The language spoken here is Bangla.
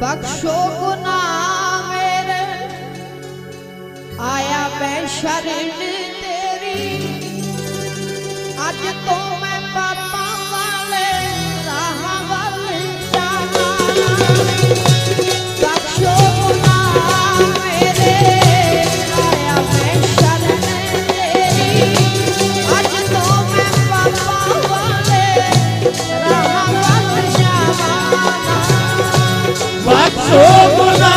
बख्शो गुना मेरे आया मैं शरण तेरी आज तो मैं पाप What's so good?